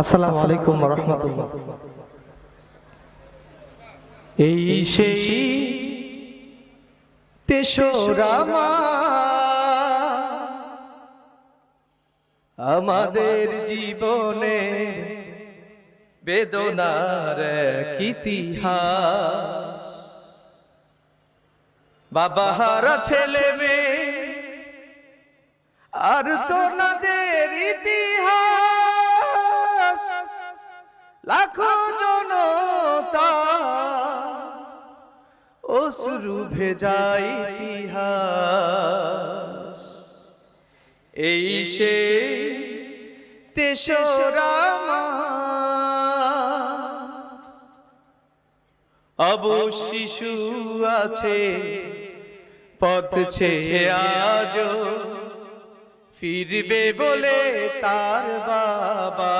আসসালামু আলাইকুম রহমতুল্লাহ। এই সেই তেসরা মাস, আমাদের জীবনে বেদনার ইতিহাস। বাবা হারা ছেলে মেয়ে আর তো নাদের ইতিহাস অশ্রু ভেজাই ইতিহাস এই সে তেসরা মাস। অবু শিশু আছে, পথ ছেয়ে আজও ফিরবে বলে তার বাবা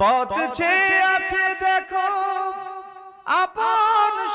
পথ ছেয়ে আছে দেখো, আপন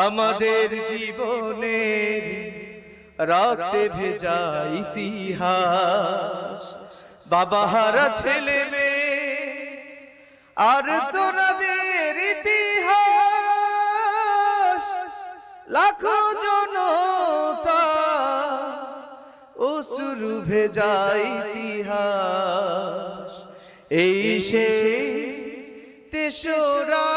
আমাদের জীবনে রক্তে ভেজা ইতিহাস। বাবা হারা ছেলে মেয়ে আর তোরাদের ইতিহাস। লাখো জনতা অসুরু ভেজা ইতিহাস। এই সে তেসরা